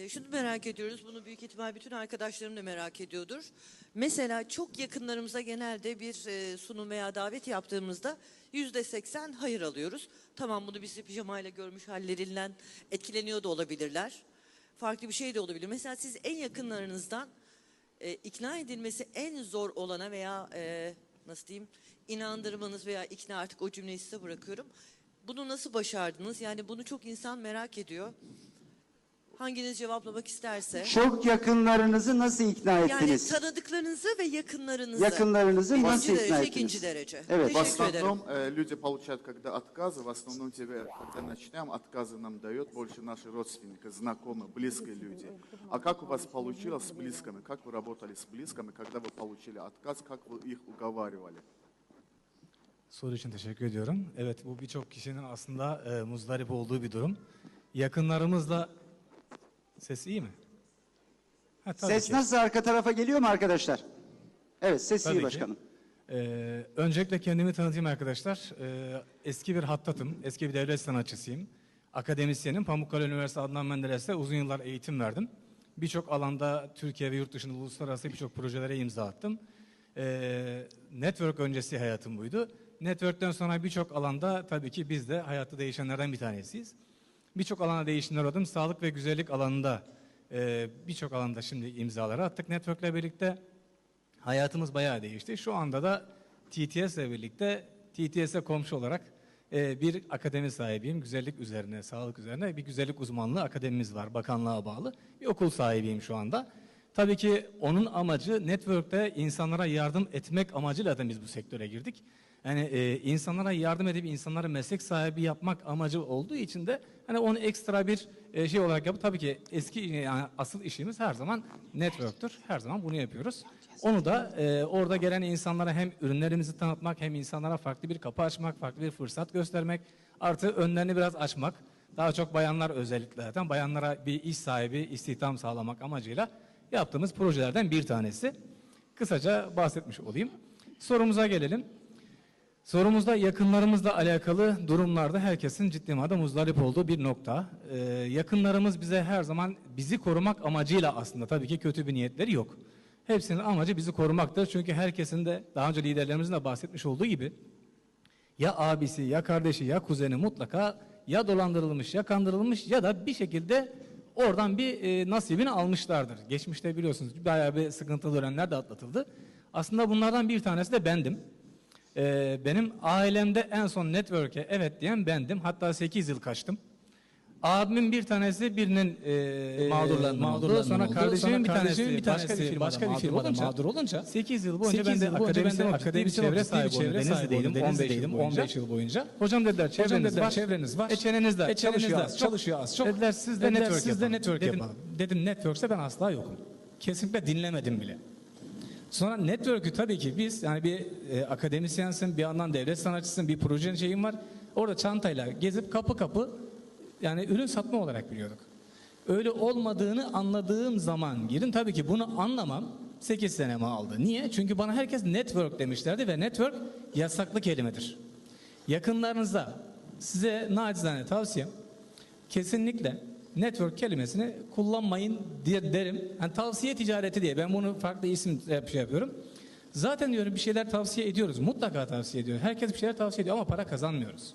Ee, şunu merak ediyoruz. Bunu büyük ihtimal bütün arkadaşlarım da merak ediyordur. Mesela çok yakınlarımıza genelde bir e, sunum veya davet yaptığımızda yüzde seksen hayır alıyoruz. Tamam bunu bizi pijamayla görmüş hallerinden etkileniyor da olabilirler. Farklı bir şey de olabilir. Mesela siz en yakınlarınızdan e, ikna edilmesi en zor olana veya e, nasıl diyeyim inandırmanız veya ikna artık o cümleyi size bırakıyorum. Bunu nasıl başardınız? Yani bunu çok insan merak ediyor. Hanginiz cevaplamak isterse. Çok yakınlarınızı nasıl ikna Yani ettiniz? tanıdıklarınızı ve yakınlarınızı. Yakınlarınızı Birinci nasıl derece, ikna ettiniz? ikinci derece. Evet. В Teşekkür ederim. основном э, люди получают, когда отказы, в основном тебе, когда начнем, отказы нам дает больше наши родственники, знакомые, близкие люди. А как у вас получилось с близкими? Как вы работали с близкими, когда вы получили отказ, как вы их уговаривали? Soru için teşekkür ediyorum. Evet bu birçok kişinin aslında e, muzdarip olduğu bir durum. Yakınlarımızla... Ses iyi mi? Ha, tabii Ses ki. nasıl arka tarafa geliyor mu arkadaşlar? Evet ses Tabii iyi ki. başkanım. Ee, öncelikle kendimi tanıtayım arkadaşlar. Ee, eski bir hattatım, eski bir devlet sanatçısıyım. Akademisyenim. Pamukkale Üniversitesi Adnan Menderes'te uzun yıllar eğitim verdim. Birçok alanda Türkiye ve yurt dışında uluslararası birçok projelere imza attım. Ee, network öncesi hayatım buydu. Network'ten sonra birçok alanda tabii ki biz de hayatta değişenlerden bir tanesiyiz. Birçok alana değişimler oldu. Sağlık ve güzellik alanında e, birçok alanda şimdi imzaları attık network'le birlikte. Hayatımız bayağı değişti. Şu anda da TTS ile birlikte TTS'e komşu olarak e, bir akademi sahibiyim. Güzellik üzerine, sağlık üzerine bir güzellik uzmanlığı akademimiz var. Bakanlığa bağlı. Bir okul sahibiyim şu anda. Tabii ki onun amacı network'te insanlara yardım etmek amacıyla da biz bu sektöre girdik. Yani e, insanlara yardım edip insanları meslek sahibi yapmak amacı olduğu için de hani onu ekstra bir e, şey olarak yapıp tabii ki eski yani asıl işimiz her zaman network'tür. Her zaman bunu yapıyoruz. Onu da e, orada gelen insanlara hem ürünlerimizi tanıtmak hem insanlara farklı bir kapı açmak, farklı bir fırsat göstermek, artı önlerini biraz açmak. Daha çok bayanlar özellikle zaten bayanlara bir iş sahibi, istihdam sağlamak amacıyla yaptığımız projelerden bir tanesi. Kısaca bahsetmiş olayım. Sorumuza gelelim. Sorumuzda yakınlarımızla alakalı durumlarda herkesin ciddi manada muzdarip olduğu bir nokta. Ee, yakınlarımız bize her zaman bizi korumak amacıyla aslında tabii ki kötü bir niyetleri yok. Hepsinin amacı bizi korumaktır. Çünkü herkesin de daha önce liderlerimizin de bahsetmiş olduğu gibi ya abisi ya kardeşi ya kuzeni mutlaka ya dolandırılmış ya kandırılmış ya da bir şekilde oradan bir e, nasibini almışlardır. Geçmişte biliyorsunuz bayağı bir sıkıntılı dönemler de atlatıldı. Aslında bunlardan bir tanesi de bendim. Ee, benim ailemde en son network'e evet diyen bendim. Hatta 8 yıl kaçtım. Abimin bir tanesi birinin e, mağdurlarından oldu. Sonra kardeşimin bir tanesi, başka bir firmada, başka bir firmada olunca- mağdur olunca 8 yıl boyunca 8 ben de akademisyen, akademisyen çevre çevre sahibi oldum. Denizli'deydim, Denizli'deydim, 15 yıl 15 boyunca. yıl boyunca. Hocam dediler Hocam çevreniz dediler, var. çevreniz var. E çeneniz de E çalışıyor de az çok. çalışıyor az çok. Dediler siz de network siz de network dedim, yapalım. Dedim network'se ben asla yokum. Kesinlikle dinlemedim bile. Sonra network'ü tabii ki biz yani bir e, akademisyensin, bir yandan devlet sanatçısın, bir projenin şeyin var. Orada çantayla gezip kapı kapı yani ürün satma olarak biliyorduk. Öyle olmadığını anladığım zaman girin. Tabii ki bunu anlamam 8 senemi aldı. Niye? Çünkü bana herkes network demişlerdi ve network yasaklı kelimedir. Yakınlarınızda size nacizane tavsiyem kesinlikle network kelimesini kullanmayın diye derim. Yani tavsiye ticareti diye ben bunu farklı isim yap- şey yapıyorum. Zaten diyorum bir şeyler tavsiye ediyoruz. Mutlaka tavsiye ediyor. Herkes bir şeyler tavsiye ediyor ama para kazanmıyoruz.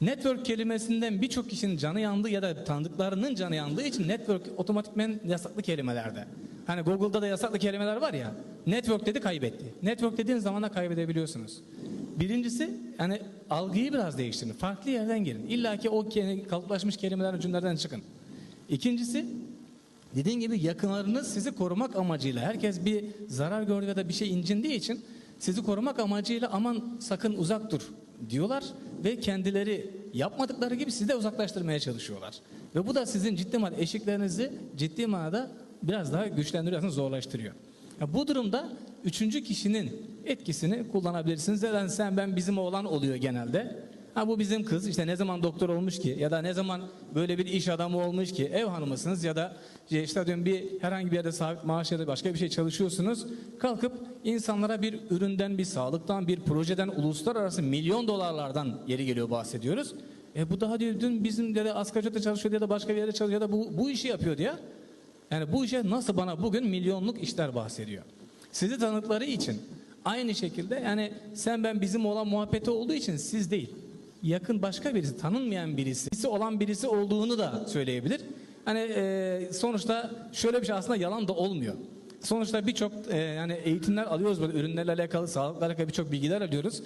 Network kelimesinden birçok kişinin canı yandığı ya da tanıdıklarının canı yandığı için network otomatikmen yasaklı kelimelerde. Hani Google'da da yasaklı kelimeler var ya. Network dedi kaybetti. Network dediğin zaman da kaybedebiliyorsunuz. Birincisi yani algıyı biraz değiştirin. Farklı yerden girin. İlla ki o kalıplaşmış kelimeler cümlelerden çıkın. İkincisi dediğin gibi yakınlarınız sizi korumak amacıyla herkes bir zarar gördü ya da bir şey incindiği için sizi korumak amacıyla aman sakın uzak dur diyorlar ve kendileri yapmadıkları gibi sizi de uzaklaştırmaya çalışıyorlar. Ve bu da sizin ciddi manada eşiklerinizi ciddi manada biraz daha güçlendiriyor, aslında zorlaştırıyor. Ya bu durumda üçüncü kişinin etkisini kullanabilirsiniz. Neden sen ben bizim oğlan oluyor genelde. Ha bu bizim kız işte ne zaman doktor olmuş ki ya da ne zaman böyle bir iş adamı olmuş ki ev hanımısınız ya da işte diyorum bir herhangi bir yerde sabit maaş ya da başka bir şey çalışıyorsunuz. Kalkıp insanlara bir üründen, bir sağlıktan, bir projeden uluslararası milyon dolarlardan yeri geliyor bahsediyoruz. E bu daha diyor dün bizim de asgari ücretle çalışıyor ya da başka bir yerde çalışıyor ya da bu, bu işi yapıyor diye. Yani bu işe nasıl bana bugün milyonluk işler bahsediyor. Sizi tanıdıkları için aynı şekilde yani sen ben bizim olan muhabbeti olduğu için siz değil. Yakın başka birisi, tanınmayan birisi olan birisi olduğunu da söyleyebilir. Hani e, sonuçta şöyle bir şey aslında yalan da olmuyor. Sonuçta birçok e, yani eğitimler alıyoruz böyle ürünlerle alakalı, sağlıkla alakalı birçok bilgiler alıyoruz.